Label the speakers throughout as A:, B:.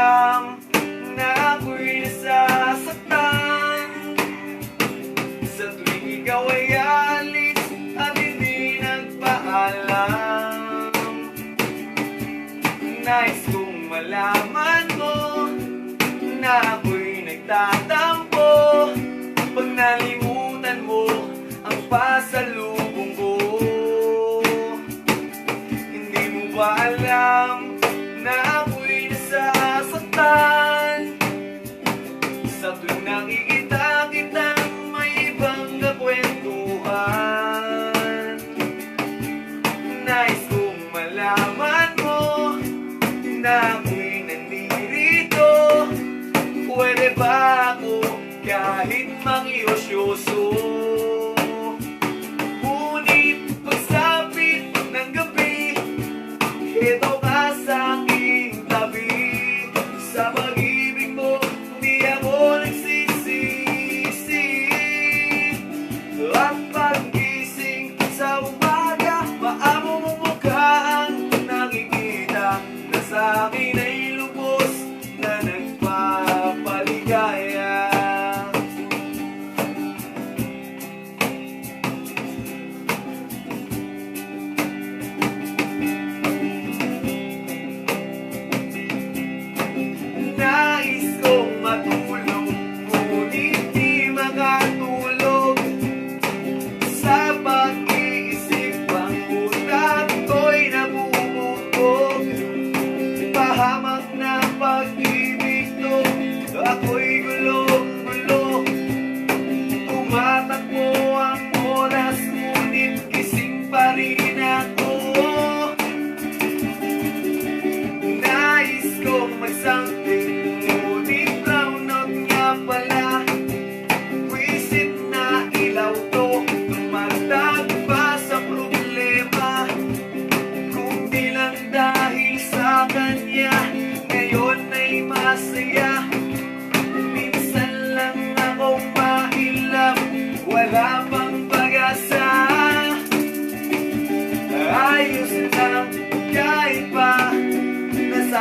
A: alam na ako'y nasasaktan. Sa tuwing ikaw ay alis at hindi nagpaalam Nais kong malaman mo na ako'y nagtatanggap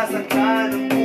A: casa, cara.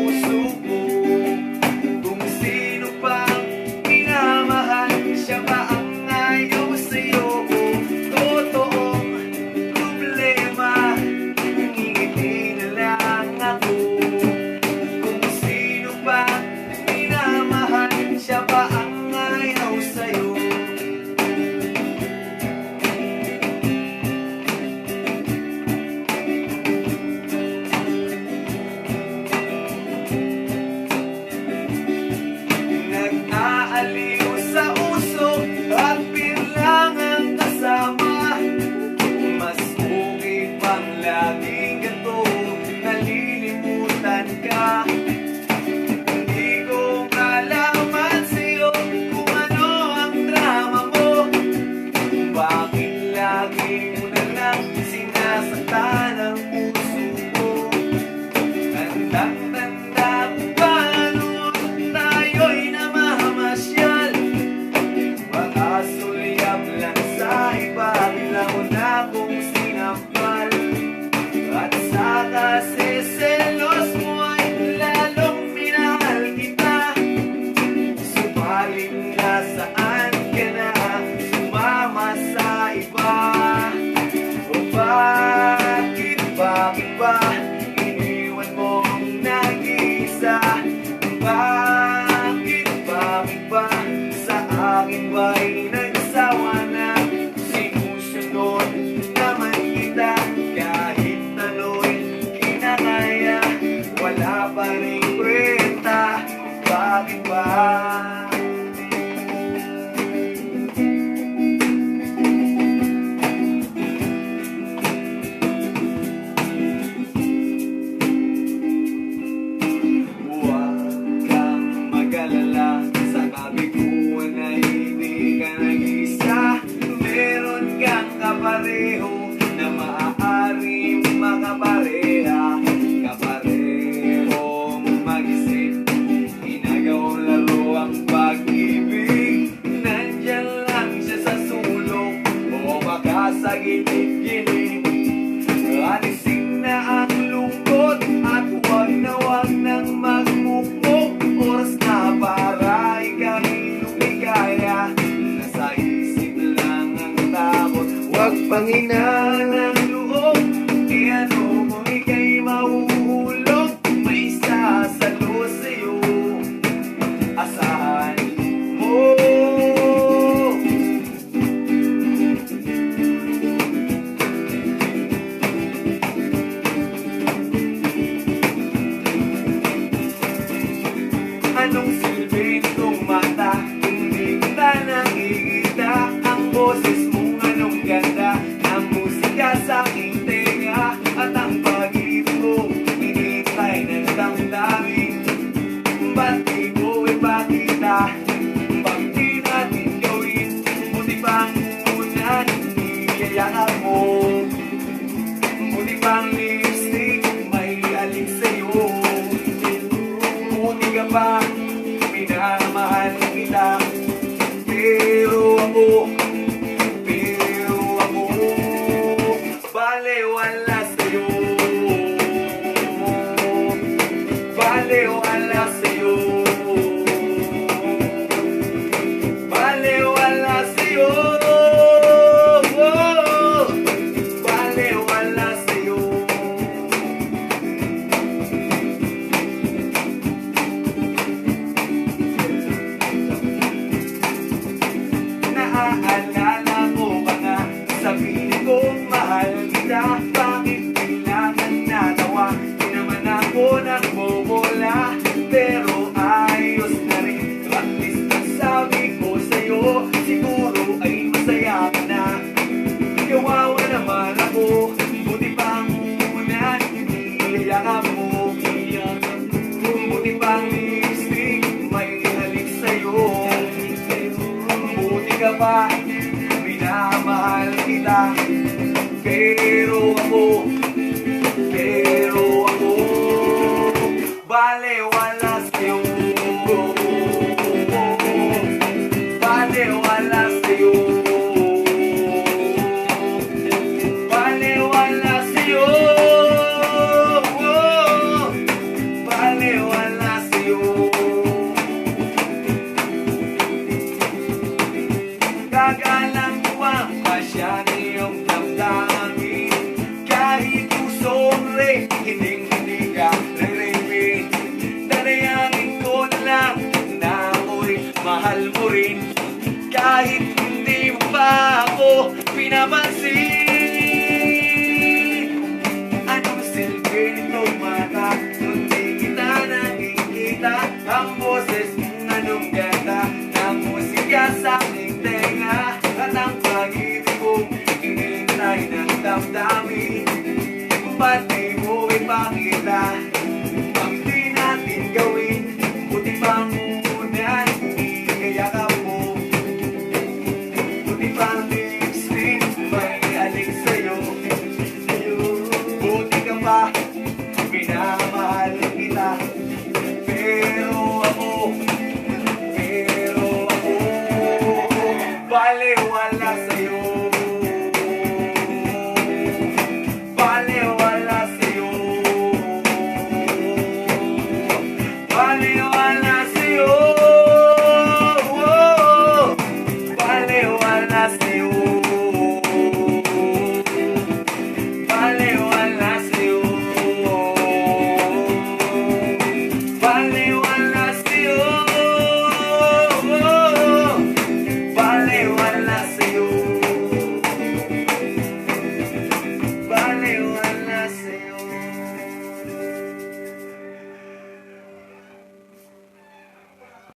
A: high. ginis-ginis Alisin na ang lungkot At huwag na huwag nang magmukmok Oras na para ika'y lumigaya Nasa isip naaalala ko ka na Sa piling kong mahal kita? Bakit kailangan natawa Di naman ako nagmumula Pero ayos na rin. At least ang sabi ko sa'yo Siguro ay masaya ka na. Kawawa naman ako. pa Minamahal kita Pero mahal mo rin. Kahit hindi mo pa ako pinapansin.